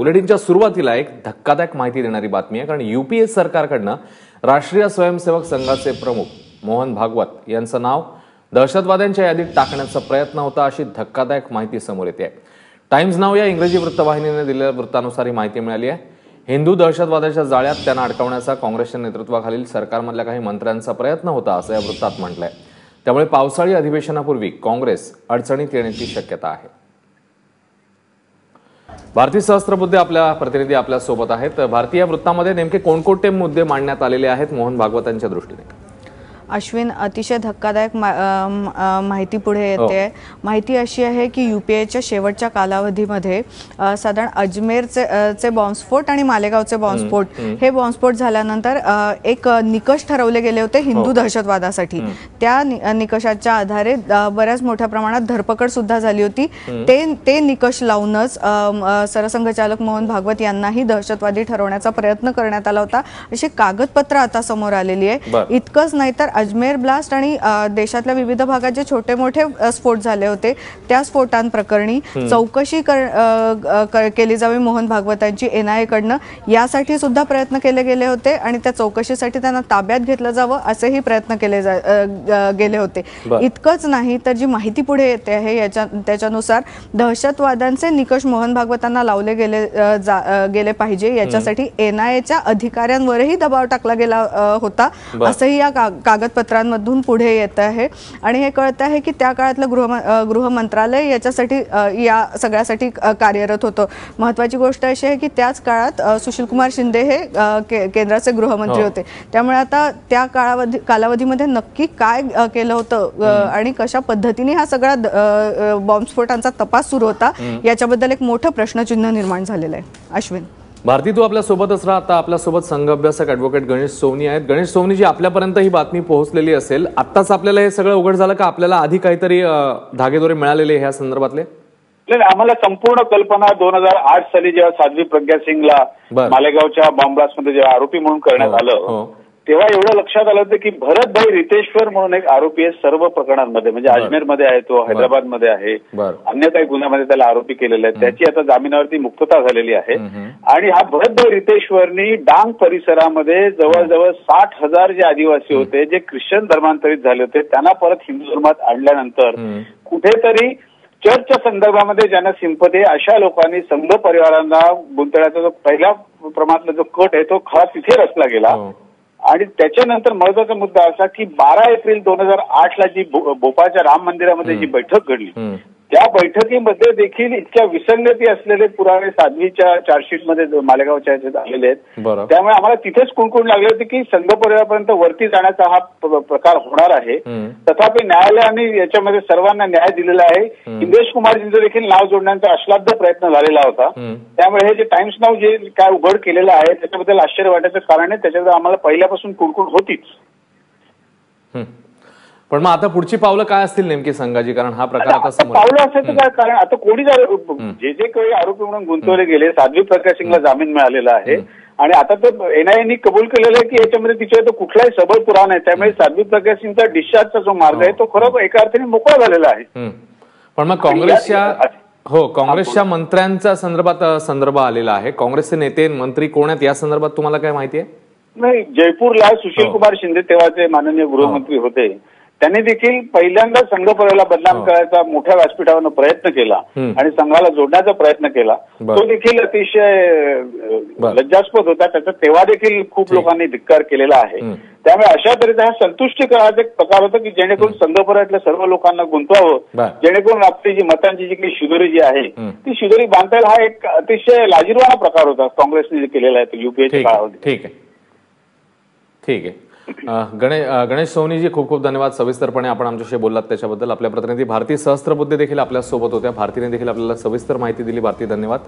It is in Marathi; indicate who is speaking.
Speaker 1: बुलेटिनच्या सुरुवातीला एक धक्कादायक माहिती देणारी बातमी आहे कारण युपीए सरकारकडनं राष्ट्रीय स्वयंसेवक संघाचे प्रमुख मोहन भागवत यांचं नाव दहशतवाद्यांच्या यादीत टाकण्याचा प्रयत्न होता अशी धक्कादायक माहिती समोर येते. आहे टाइम्स नाव या इंग्रजी वृत्तवाहिनीने दिलेल्या वृत्तानुसार ही माहिती मिळाली आहे. हिंदू दहशतवादाच्या जाळ्यात त्यांना अडकवण्याचा काँग्रेसच्या नेतृत्वाखालील सरकारमधल्या काही मंत्र्यांचा प्रयत्न होता असं या वृत्तात म्हटलंय. त्यामुळे पावसाळी अधिवेशनापूर्वी काँग्रेस अडचणीत येण्याची शक्यता आहे. भारतीय सहस्त्र मुद्दे आपल्या प्रतिनिधी आपल्यासोबत आहेत. भारतीय वृत्तामध्ये नेमके कोणकोणते मुद्दे मांडण्यात आलेले आहेत? मोहन भागवतांच्या दृष्टीने.
Speaker 2: अश्विन अतिशय धक्कादायक माहिती पुढे येते. माहिती अशी आहे की युपीएच्या शेवटच्या कालावधीमध्ये साधारण अजमेरचे चे बॉम्बस्फोट आणि मालेगावचे बॉम्बस्फोट हे बॉम्बस्फोट झाल्यानंतर एक निकष ठरवले गेले होते हिंदू दहशतवादासाठी. त्या निकषाच्या आधारे बऱ्याच मोठ्या प्रमाणात धरपकड सुद्धा झाली होती. ते ते निकष लावूनच सरसंघचालक मोहन भागवत यांनाही दहशतवादी ठरवण्याचा प्रयत्न करण्यात आला होता. अशी कागदपत्र आता समोर आलेली आहे. इतकंच नाही तर अजमेर ब्लास्ट आणि देशातल्या विविध भागात जे छोटे मोठे स्फोट झाले होते त्या स्फोटांप्रकरणी चौकशी केली जावी मोहन भागवतांची एनआयए कडनं यासाठी सुद्धा प्रयत्न केले गेले होते आणि त्या चौकशीसाठी त्यांना ताब्यात घेतलं जावं असेही प्रयत्न केले जा- गेले होते. इतकंच नाही तर जी माहिती पुढे येते आहे याच्या त्याच्यानुसार दहशतवादांचे निकष मोहन भागवतांना लावले गेले जा- गेले पाहिजे. याच्यासाठी एनआयएच्या अधिकाऱ्यांवरही दबाव टाकला गेला होता. असंही या का- कागदपत्रांमधून पुढे येत आहे. आणि हे कळत आहे की त्या काळातलं गृह गृह मंत्रालय याच्यासाठी या सगळ्यासाठी कार्यरत होतं. महत्वाची गोष्ट अशी आहे की त्याच काळात सुशीलकुमार शिंदे हे के- केंद्राचे गृहमंत्री
Speaker 1: हो.
Speaker 2: होते. त्यामुळे आता त्या काळावधी कालावधीमध्ये नक्की काय केलं होतं आणि कशा पद्धतीने हा सगळा बॉम्बस्फोटांचा तपास सुरू होता याच्याबद्दल एक मोठं प्रश्नचिन्ह निर्माण झालेलं आहे. अश्विन.
Speaker 1: भारती तू आपल्या सोबतच राहा. आता आपल्यासोबत संघ अभ्यासक ॲडव्होकेट गणेश सोवनी आहेत. गणेश सोवनी जी आपल्यापर्यंत ही बातमी पोहोचलेली असेल. आत्ताच आपल्याला हे सगळं उघड झालं का? आपल्याला आधी काहीतरी धागेदोरे मिळालेले ह्या संदर्भातले?
Speaker 3: नाही आम्हाला संपूर्ण कल्पना दोन हजार आठ साली जेव्हा साध्वी प्रज्ञा सिंगला. मालेगावच्या बॉम्बमध्ये जेव्हा आरोपी म्हणून करण्यात
Speaker 1: हो,
Speaker 3: आलं
Speaker 1: हो.
Speaker 3: तेव्हा एवढं लक्षात आलं होतं की भरतभाई रितेश्वर म्हणून एक आरोपी आहे सर्व प्रकरणांमध्ये म्हणजे. अजमेरमध्ये आहे तो हैदराबादमध्ये आहे. अन्य काही गुन्ह्यामध्ये त्याला आरोपी केलेले आहेत त्याची आता जामिनावरती मुक्तता झालेली आहे. आणि हा भरतभाई रितेश्वरनी डांग परिसरामध्ये जवळजवळ साठ हजार जे आदिवासी होते जे ख्रिश्चन धर्मांतरित झाले होते त्यांना परत हिंदू धर्मात आणल्यानंतर. कुठेतरी चर्चच्या संदर्भामध्ये ज्यांना सिंपती आहे अशा लोकांनी संघ परिवारांना गुंतवण्याचा जो पहिल्या प्रमाणातला जो कट आहे तो खरा तिथे रचला गेला
Speaker 1: हो.
Speaker 3: आणि त्याच्यानंतर महत्त्वाचा मुद्दा असा की बारा एप्रिल दोन हजार आठ ला जी भोपाळच्या राम मंदिरामध्ये जी बैठक घडली. त्या बैठकीमध्ये देखील इतक्या विसंगती असलेले पुरावे साध्वीच्या चार्जशीटमध्ये मालेगावच्या ह्याच्यात आलेले आहेत त्यामुळे आम्हाला तिथेच कुणकुण लागले होते की संघ परिवारापर्यंत वरती जाण्याचा हा प्रकार होणार आहे. तथापि न्यायालयाने याच्यामध्ये सर्वांना न्याय दिलेला आहे इंद्रेश कुमारजींचं देखील नाव जोडण्याचा अश्लाद्य प्रयत्न झालेला होता. त्यामुळे हे जे टाइम्स नाव जे काय उघड केलेलं आहे त्याच्याबद्दल आश्चर्य वाटायचं कारण आहे त्याच्याबद्दल आम्हाला पहिल्यापासून कुणकुण होतीच.
Speaker 1: पण मग आता पुढची पावलं काय असतील नेमकी संघाची? कारण हा प्रकार आता समोर
Speaker 3: पावलं असायचं काय? कारण आता कोणी जर- जे जे काही आरोपी म्हणून गुंतवले गेले साध्वी प्रकाश सिंगला जामीन मिळालेला आहे. आणि आता तर एनआयएनी कबूल केलेलं आहे की याच्यामध्ये तिच्या तो कुठलाही सबळ पुरावा नाही त्यामुळे साध्वी प्रकाश सिंगचा डिस्चार्जचा जो मार्ग आहे तो खरं एका अर्थाने मोकळा झालेला आहे.
Speaker 1: पण मग काँग्रेसच्या हो काँग्रेसच्या मंत्र्यांच्या संदर्भात संदर्भ आलेला आहे. काँग्रेसचे नेते मंत्री कोण आहेत? या संदर्भात तुम्हाला काय माहिती आहे?
Speaker 3: नाही जयपूरला सुशील
Speaker 1: हो.
Speaker 3: कुमार शिंदे तेव्हाचे माननीय गृहमंत्री होते. त्यांनी देखील पहिल्यांदा संघ परिवाराला बदनाम. करायचा मोठ्या व्यासपीठावर प्रयत्न केला. आणि संघाला जोडण्याचा प्रयत्न केला. तो देखील अतिशय. लज्जास्पद होता त्याचा तेव्हा देखील खूप. लोकांनी धिक्कार केलेला आहे. त्यामुळे अशा तऱ्हेचा हा संतुष्टीकरणाचा एक प्रकार होता की जेणेकरून संघ परिवारातल्या सर्व लोकांना गुंतवावं. जेणेकरून आपली जी मतांची जी काही शिदोरी जी आहे. ती शिदोरी बांधता येईल हा एक अतिशय लाजीरवाणा प्रकार होता काँग्रेसने जे केलेला आहे युपीएच्या काळामध्ये
Speaker 1: ठीक आहे ठीक आहे गणेश गणेश सोनीजी खूप खूप धन्यवाद. सविस्तरपणे आपण आमच्याशी बोललात त्याच्याबद्दल. आपल्या प्रतिनिधी भारती सहस्त्रबुद्धे देखील आपल्यासोबत होत्या. भारतीने देखील आपल्याला सविस्तर माहिती दिली. भारती धन्यवाद.